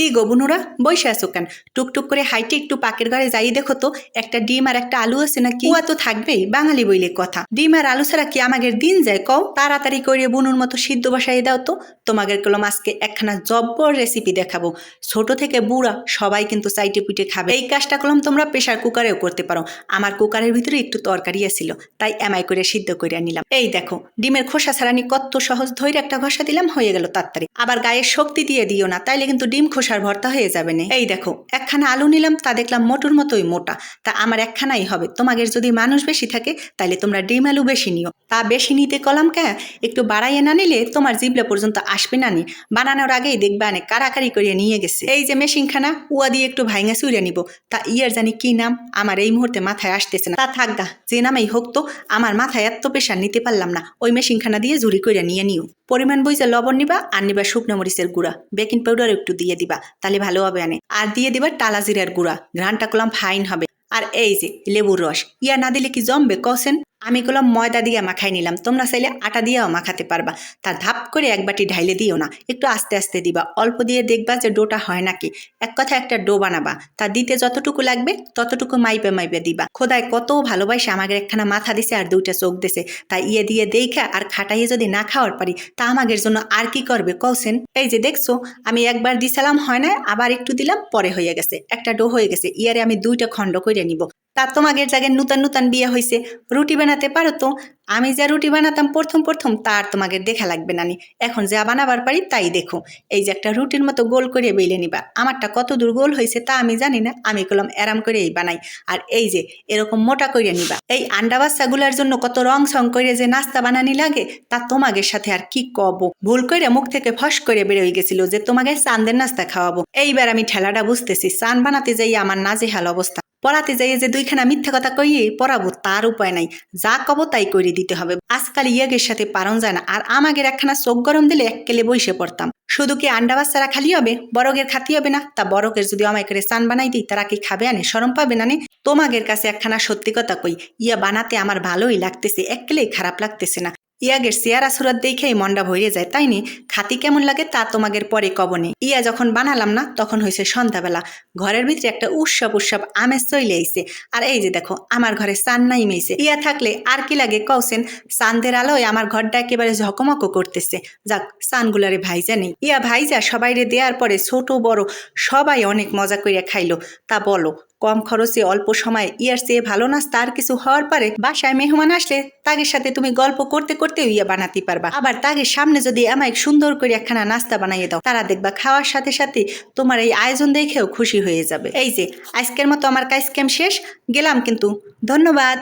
কি গো বুনুরা? বসে আছো কেন? টুকটুক করে হাইটে একটু পাকের ঘরে যাই দেখো তো, একটা ডিম আর একটা আলু আছে নাকি? উয়া তো থাকবেই, বাঙালি বইলে কথা। ডিম আর আলু ছাড়া কি আমাদের দিন যায়? কও, তাড়াতাড়ি করে বুনুর মতো সিদ্ধ বসাই দাও তো। তোমাদের কলম আজকে একখানা জব্বর রেসিপি দেখাবো। ছোট থেকে বুড়া, সবাই কিন্তু সাইটে পিটে খাবে। এই কাজটা কলম তোমরা প্রেশার কুকারেও করতে পারো। আমার কুকারের ভিতরে একটু তরকারি আছিল, তাই এমাই করে সিদ্ধ করে নিলাম। এই দেখো, ডিমের খোসা ছাড়া ছাড়ানি কত সহজ ধৈর্য একটা ঘষা দিলাম, হয়ে গেল তাড়াতাড়ি। আবার গায়ে শক্তি দিয়ে দিও না, তাইলে কিন্তু ডিম খোসার ভর্তা হয়ে যাবে না। এই দেখো, একখানা আলু নিলাম, তা দেখলাম মোটর মতোই মোটা। তা আমার একখানাই হবে। তোমাদের যদি মানুষ বেশি থাকে, তাইলে তোমরা ডিম আলু বেশি নিও। তা বেশি নিতে কলাম কে? একটু বাড়াইয়ে না নিলে তোমার জিবলা পর্যন্ত আসবে না নি। বানানোর আগেই দেখবে আনে কারাকারি করে নিয়ে গেছে। এই যে মেশিনখানা, উয়া দিয়ে একটু ভাইঙা চুইরে নিব। তা ইয়ার জানি কি নাম? আমার এই মুহূর্তে মাথায় আসতেছে না। তা থাক গা, যে নামেই হোক তো, আমার মাথায় এত প্রেশার নিতে পারলাম না। ওই মেশিনখানা দিয়ে ঝুড়ি করে নিয়ে নিও। পরিমাণ বইছে লবণ নিবা, আর নিবা শুকনো মরিচের গুঁড়া। বেকিং পাউডার একটু দিয়ে দিবা। তাহলে ভালো হবে আনে। আর দিয়ে দিবা টালা জিরার গুঁড়া ঘ্রানটা করলাম ফাইন হবে। আর এই যে লেবুর রস, ইয়া না দিলে কি জমবে? কসেন আমি করলাম ময়দা দিয়ে মাখাই নিলাম। তোমরা চাইলে আটা দিয়েও মাখাতে পারবা। তা ধাপ করে এক বাটি ঢাইলে দিও না। একটু আস্তে আস্তে দিবা। অল্প দিয়ে দেখবা যে ডোটা হয় নাকি। এক কথা একটা ডো বানাবা। তা দিতে যতটুকু লাগবে, ততটুকু মাইপে মাইপে দিবা। খোদায় কত ভালোবাসে আমাকে একখানা মাথা দিছে আর দুইটা চোখ দিছে। তা ইয়ে দিয়ে দেখা আর খাটাইয়ে যদি না খাওয়ার পারি, তা আমাদের জন্য আর কি করবে? কৌসেন এই যে দেখছ, আমি একবার দিছিলাম, হয় না আবার একটু দিলাম, পরে হয়ে গেছে। একটা ডো হয়ে গেছে। ইয়ারে আমি দুইটা খণ্ড করে নিব। তা তোমাদের জায়গায় নূতন নূতন বিয়ে হয়েছে রুটি বানাতে পারো তো? আমি যা রুটি বানাতাম প্রথম প্রথম তার তোমাকে দেখা লাগবে না নি এখন যা বানাবার পারি তাই দেখো। এই যে একটা রুটির মতো গোল করে বেলে নিবা। আমারটা কত দূর গোল হয়েছে তা আমি জানি না। আমি কলম এরাম করে এই বানাই। আর এই যে এরকম মোটা করে নিবা। এই আন্ডা বাচ্চাগুলার জন্য কত রং সং করে যে নাস্তা বানানি লাগে, তা তোমাদের সাথে আর কি কব? ভুল করে মুখ থেকে ফস করে বেরোয় গেছিল যে তোমাকে চান্দের নাস্তা খাওয়াবো। এইবার আমি ঠেলাটা বুঝতেছি। চান বানাতে যাই আমার নাজেহাল অবস্থা। পড়াতে যাইয়ে যে দুইখানা মিথ্যা কথা কইয়ে পড়াবো, তার উপায় নাই। যা কব তাই করে দিতে হবে। আজকাল ইয়াগের সাথে পারন যায় না। আর আমাদের একখানা চোখ গরম দিলে এক কেলে বসে পড়তাম। শুধু কি আন্ডা বাচ্চারা খালি হবে? বরগের খাতি হবে না? তা বরগের যদি আমায় করে চান বানাই দিই, তারা কি খাবে আনে? সরম পাবে না নে? তোমাদের কাছে একখানা সত্যি কথা কই। ইয়া বানাতে আমার ভালোই লাগতেছে এক কেলেই খারাপ লাগতেছে না। ইয়াগের চেয়ারা সুরাত দেখেই মনটা ভরে যায়, তাই নি? খাতি কেমন লাগে তা তোমাদের পরে কবনে ইয়া যখন বানালাম না, তখন হয়েছে সন্ধ্যাবেলা। ঘরের ভিতরে একটা উৎসব উৎসব আমেজ চলে আইছে। আর এই যে দেখো, আমার ঘরে চান নাই মেয়েছে ইয়া থাকলে আর কি লাগে কৌছেন চান্দের আলোয় আমার ঘরটা একেবারে ঝকমক করতেছে। যাক চানগুলারে ভাইজা নেই। ইয়া ভাইজা সবাইরে দেওয়ার পরে ছোট বড় সবাই অনেক মজা করিয়া খাইলো। তা বলো কম খরচে, অল্প সময়ে, ইয়ার চেয়ে ভালো নাস্তা আর কিছু হওয়ার পরে বাসায় মেহমান আসলে তাগের সাথে তুমি গল্প করতে করতে ইয়া বানাতে পারবা। আবার তাগের সামনে যদি আমায় সুন্দর করে একখানা নাস্তা বানাইয়ে দাও, তারা দেখবা খাওয়ার সাথে সাথে তোমার এই আয়োজন দেখেও খুশি হয়ে যাবে। এই যে, আজকের মতো আমার কাজ ক্যাম শেষ, গেলাম কিন্তু, ধন্যবাদ।